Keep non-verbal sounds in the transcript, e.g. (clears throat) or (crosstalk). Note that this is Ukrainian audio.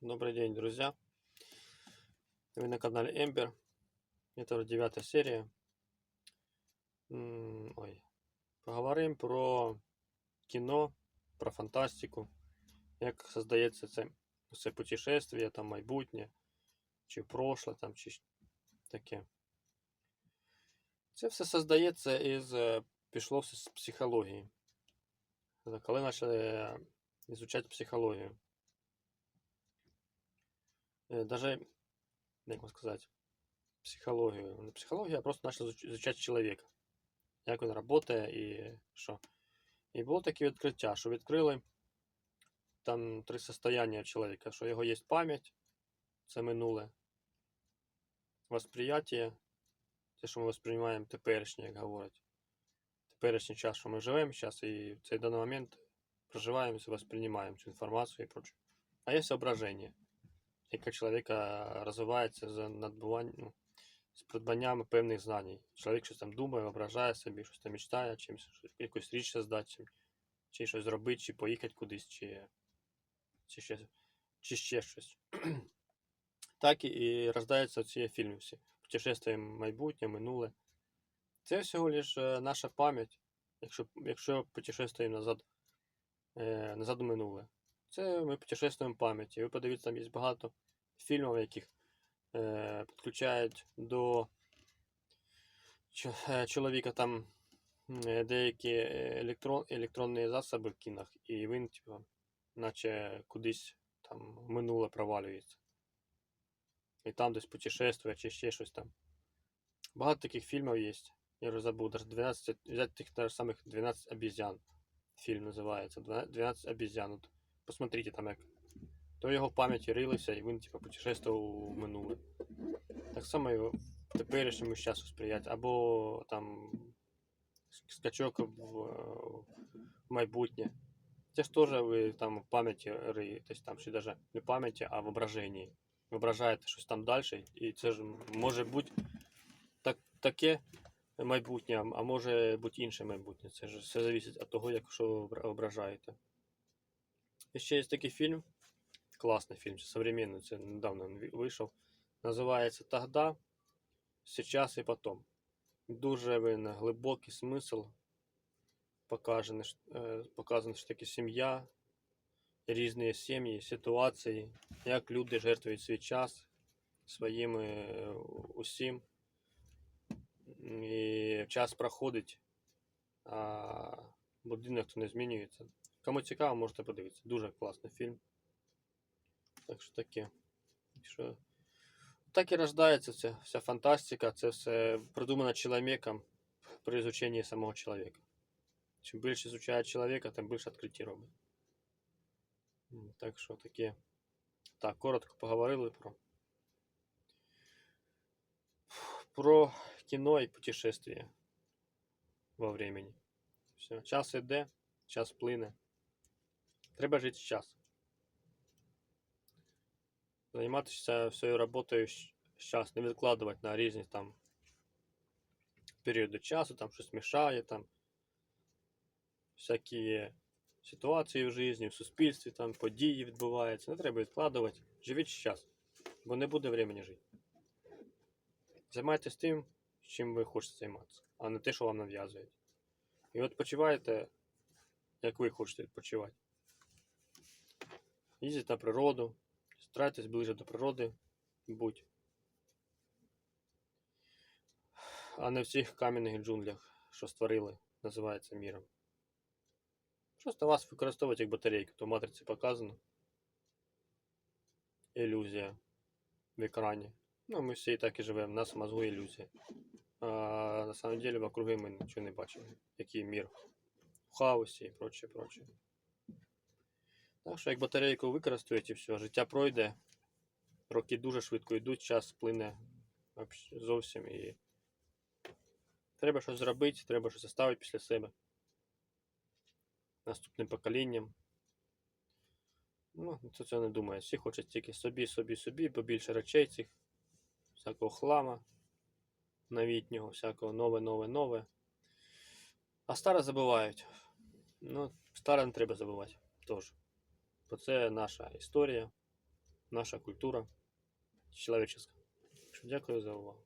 Добрый день, друзья. Вы на канале Эмбер. Это уже девятая серия. М, Ой. Поговоримо про кіно, про фантастику, як создається це, це путешествие, там майбутнє, чи прошле, там, чи щ- таке. Це все создається із, е, пішло все з психології. Е, Коли почали е, изучать психологію. Э, даже, як вам сказати, психологію. Не психологію, а просто почали изуч- изучати чоловіка. Як він працює і що. І було таке відкриття, що відкрили там три состояння чоловіка, що його є пам'ять, це минуле, восприяття, те, що ми восприймаємо теперішнє, як говорять. Теперішній час, що ми живемо зараз, і в цей даний момент проживаємо і восприймаємо цю інформацію і прочее. А є зображення, яке чоловіка розвивається з надбуванням, ну, з придбанням певних знань. Чоловік щось там думає, виображає собі, щось там мечтає, чимось, якусь річ создати, чим, чи щось зробити, чи поїхати кудись, чи, чи, ще, чи ще щось. (clears throat) так і, і рождаються ці фільми всі. Путешествие майбутнє, минуле. Це всього лиш е, наша пам'ять, якщо, якщо путешествуємо назад, е, назад у минуле. Це ми путешествуємо в пам'яті. Ви подивіться, там є багато фільмів, яких е, підключають до е, чоловіка там е, деякі електрон, електронні засоби в кінах, і він, типу, наче кудись там минуле провалюється. І там десь путешествує чи ще щось там. Багато таких фільмів є. Я вже забув, даже 12, взять тих самих 12 обезьян. Фільм називається 12 обезьян. От посмотрите там як. То його в пам'яті рилися, і він типу, путешествував у минуле. Так само і в теперішньому часу сприяти. Або там скачок в, е, в майбутнє. Це ж теж ви там в пам'яті риєтесь, там, чи навіть не в пам'яті, а в воображенні. Вибражаєте щось там далі, і це ж може бути так, таке майбутнє, а може бути інше майбутнє. Це ж все залежить від того, як що ви вибражаєте. І ще є такий фільм, класний фільм, современний, це недавно він ві- вийшов. Називається Тогда, Сейчас і Потом. Дуже він глибокий смисл. Показаний, ш- е, що таке сім'я, різні сім'ї, ситуації, як люди жертвують свій час своїм е, усім. І час проходить, а будинок не змінюється. Кому цікаво, можете подивитися. Дуже класний фільм. Так що таке. Так що так і рождається ця вся фантастика, це все придумано чоловіком при изученні самого чоловіка. Чим більше изучає чоловіка, тим більше відкриттів робить. Так що таке. Так, коротко поговорили про. Про кіно і путешествия во времени. Все. Час іде, час плине. Треба жити час. Займатися всією роботою час, не відкладувати на різні там періоди часу, там щось мішає, там всякі ситуації в житті, в суспільстві, там події відбуваються. Не треба відкладувати. Живіть час, бо не буде времени жити. Займайтесь тим, чим ви хочете займатися, а не те, що вам нав'язують. І відпочивайте, як ви хочете відпочивати. Їздіть на природу, старайтесь ближче до природи будь. А не в цих кам'яних джунглях, що створили, називається міром. Просто вас використовують як батарейку, то в матриці показано. Ілюзія в екрані. Ну, ми всі і так і живемо, у нас в мозгу ілюзія. А на самом деле вокруг ми нічого не бачимо. Який мір в хаосі і прочее, прочее. Так що як батарейку використаєте, все, життя пройде, роки дуже швидко йдуть, час плине зовсім і треба щось зробити, треба щось оставити після себе наступним поколінням. Ну, це цього не думає. Всі хочуть тільки собі, собі, собі, побільше речей цих, всякого хлама новітнього, всякого нове, нове, нове. А старе забувають. Ну, старе не треба забувати теж. Бо це наша історія, наша культура человеческая. Дякую за увагу.